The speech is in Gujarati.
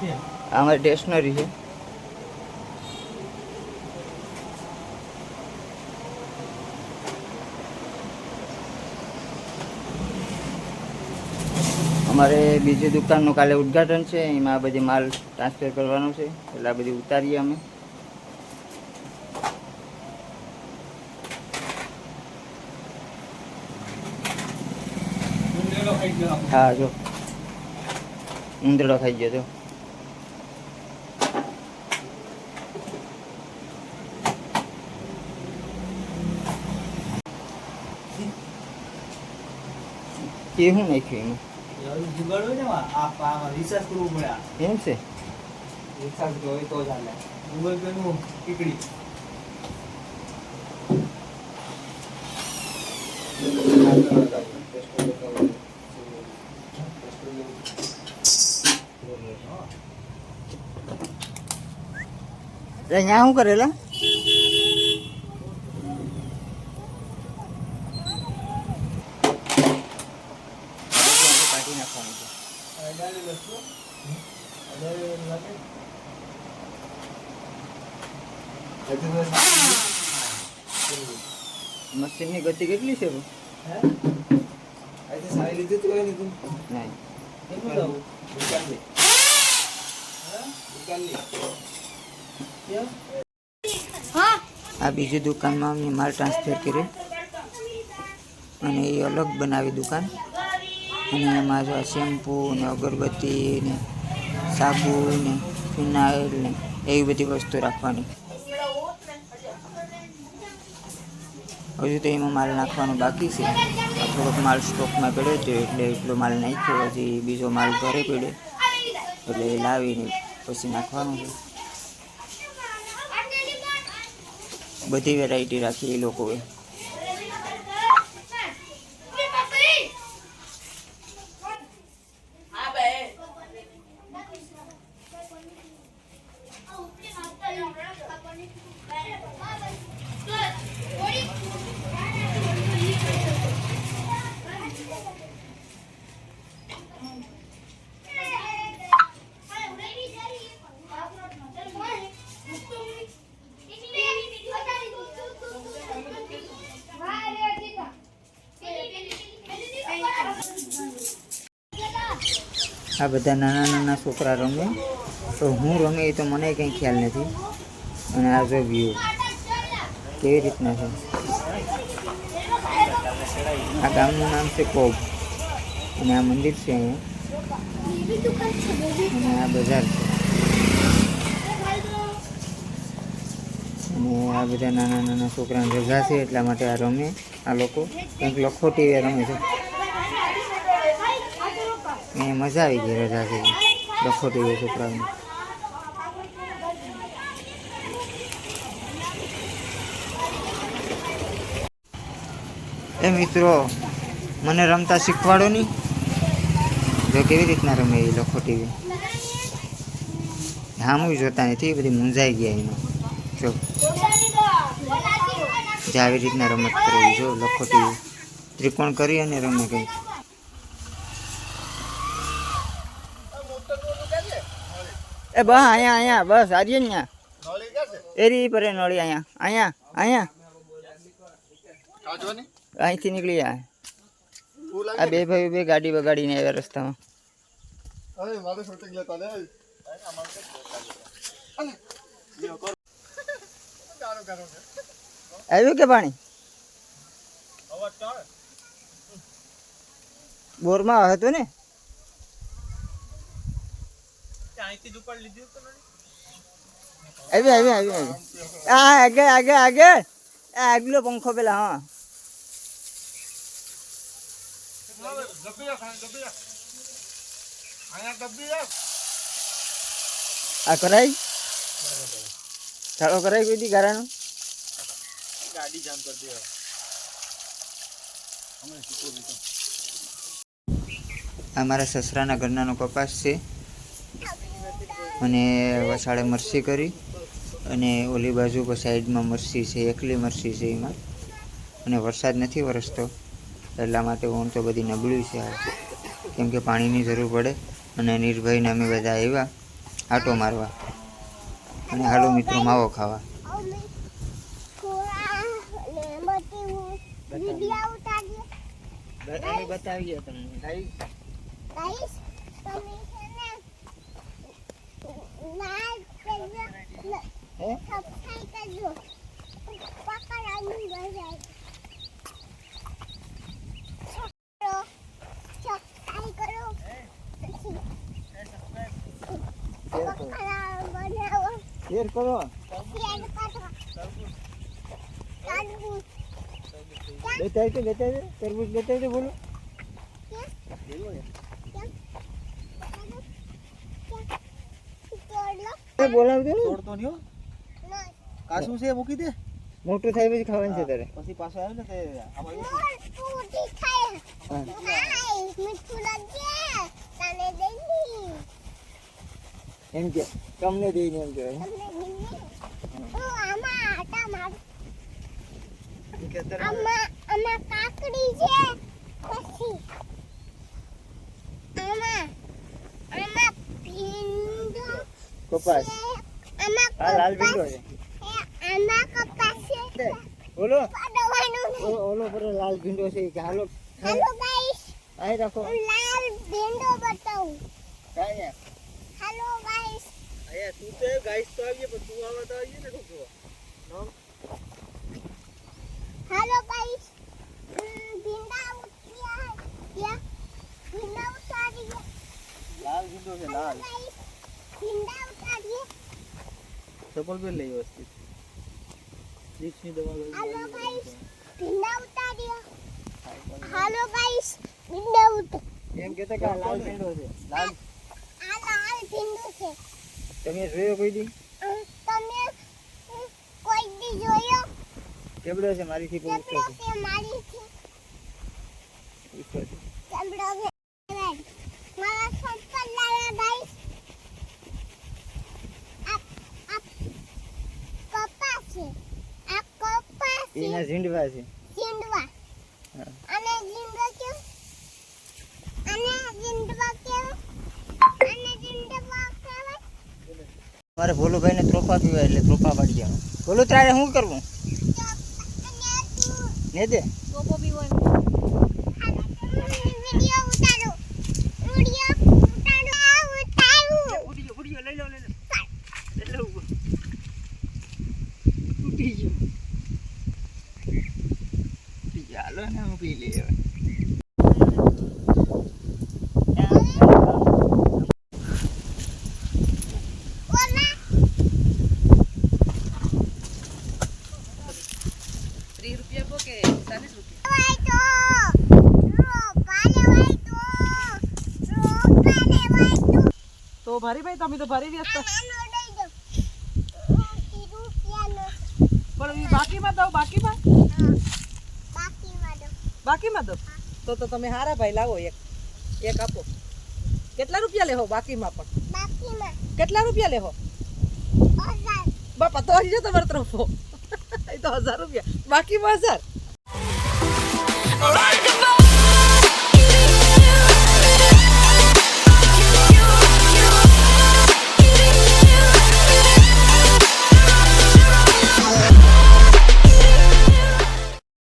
આ મારી સ્ટેશનરી છે. અમારે બીજી દુકાનનું કાલે ઉદ્ઘાટન છે, એમાં આ બધી માલ ટ્રાન્સફર કરવાનો છે, એટલે આ બધી ઉતારીએ અમે. હા, જો. ઉંદરડો ખાઈ ગયો તો. કે શું નાખ્યું એમાં. એમ છે? અહીંયા શું કરેલા કાઢી નાખવાનું છે મશીનની ગતિ કેટલી છે સારી લીધું દુકાનની. દુકાનની. આ બીજી દુકાનમાં મેં માલ ટ્રાન્સફર કર્યો. અને એ અલગ બનાવી દુકાન. અને એમાં જો શેમ્પુ ને અગરબત્તી ને સાબુ ને ફિનાઇલ ને એવી બધી વસ્તુ રાખવાની. હજુ તો એમાં માલ નાખવાનો બાકી છે. થોડોક માલ સ્ટોકમાં પડ્યો છે એટલે એટલો માલ નાખ્યો, હજી બીજો માલ ઘરે પડ્યો. એટલે લાવીને પછી નાખવાનું છે. બધી વેરાયટી રાખી એ લોકોએ. આ બધા નાના નાના છોકરા રમે. તો હું રમે એ તો મને કંઈ ખ્યાલ નથી. અને આ જો વ્યૂ કેવી રીતના છે? આ ગામનું નામ છે કોબ. અને આ મંદિર છે અહીંયા. અને આ બજાર છે. અને આ બધા નાના નાના છોકરાને રજા છે એટલા માટે આ રમે. આ લોકો. કંઈક લખોટી રમે છે. એ મજા આવી ગઈ રજા છે લખોટી હોય છોકરાઓને એ મિત્રો, મને રમતા શીખવાડો નહીં. જો કેવી રીતના રમે એ લખોટી હામું જોતા નથી બધી મૂંઝાઈ ગયા એનો જો. જે આવી રીતના રમત કરવી જો લખોટી ત્રિકોણ કરી અને રમે કંઈક. એ બસ અહીંયા અહીંયા બસ આજે અહીંયા. એરી પર નળી અહીંયા અહીંયા અહીંયા. અહીંથી નીકળી જાય. આ બે ભાઈ બે ગાડી બગાડીને આવ્યા રસ્તામાં. આવ્યું કે પાણી? બોરમાં હતું ને? અહીંથી ઉપર લીધું તો આવી આવી આવી આવી. આ આગે આગે આગે. આ આગલો પંખો પેલા હા. આ કરાઈ ચાલો કરાઈ કોઈ દી ગારાનું? ગાડી જામ કરી દે આ મારા સસરાના ઘરનાનો કપાસ છે. અને વસાડે મરસી કરી અને ઓલી બાજુ પર સાઈડમાં મરસી છે એકલી મરસી છે એમાં. અને વરસાદ નથી વરસતો એટલા માટે ઊંઘ તો બધી નબળી છે આ. કેમ કે પાણીની જરૂર પડે અને નિર્ભયને અમે બધા આવ્યા આટો મારવા. અને હાલો મિત્રો માવો ખાવા. બતાવીએ તમને ગાઈસ ગાઈસ તમે છે ને લાઈક કરજો હે સબસ્ક્રાઇબ કરજો પકડાની બજાય કરો સબસ્ક્રાઇબ કરો પછી પકડા બનાવો શેર કરો. લેતા આવજો લેતા આવજો તરબૂચ લેતા આવજો બોલો. બોલાવજો તોડતો નહીં કાચું છે મૂકી દે. મોટું થાય પછી ખાવાનું છે તારે. પછી પાછો આવ્યો ને તે આમાં એવું મોર તૂટી ખાય હા. હાય મીઠું લાગે તને દેની એમ કે તમને દઈને એમ આમાં કાકડી છે પછી આમાં આમાં કપાસ. આમાં લાલ ભીંડો છે. છે આમાં કપાસ છે. બોલો. પાડવાનું ઓલો ઓલો પર લાલ ભીંડો છે કે હાલો. હેલો ગાઈસ આય રાખો. લાલ ભીંડો બતાવું. હેલો અહીંયા તું તો ગાઈસ તો આવીએ પણ તું આવા તો આવીએ ને ઢોકળો. હેલો ગાઈસ ભીંડા ઉઠ્યા યા ભીંડા ઉતારીએ લાલ ભીંડો છે હેલો લાલ ગાઈસ ભીંડા ઉતારીએ ચપ્પલ પહેર લઈ વ્યવસ્થિત દીક્ષની દવા લઈ હેલો ગાઈસ ભીંડા ઉતારીએ હેલો ગાઈસ ભીંડા ઉતાર એમ કહેતા કે આ લાલ ભીંડો છે લાલ આ લાલ ભીંડો છે તમે જોયો કોઈ દી? અમ, તમે અમ, કોઈ દી જોયો? કેવડો છે મારીથી બહુ ઊંચો ચપડો છે કે મારી છે. ઊંચો છે ચપડો કે મારા ચપ્પલ લાવ્યા ગાઈસ આ આ કપાસ છે. આ કપાસ છે. એના ઝીંડવા છે ઝીંડવા હા. અને ઝીંડવા કેવું અને ઝીંડવા કેવું અને ઝીંડવા કહેવાય મારે ભોલુભાઈને ત્રોફા પીવા એટલે ત્રોફા પાડી દેવા ભોલું તારે શું કરવું? ને દે. વિડિયો ઉતારો વિડિયો ઉતારો આ ઉતારું ફૂટી ગયો ફૂટી ગયો લઈ લો લઈ લો લઈ લો તૂટી ગયો તૂટી ગયો હાલો ને હું પી લઈએ હવે ઓલા વાય તો તો ભરી ભાઈ તમે તો ભરી વ્યસ્ત. રૂપિયા પણ બાકીમાં દો બાકીમાં? બાકીમાં દો બાકીમાં દો તો તો તમે હારા ભાઈ, લાવો એક. એક આપો. કેટલા રૂપિયા લેહો બાકીમાં પણ? કેટલા રૂપિયા લેહો? બાપા, તો હજી તમારે તરફો તો હજાર રૂપિયા. બાકીમાં હજાર? All right.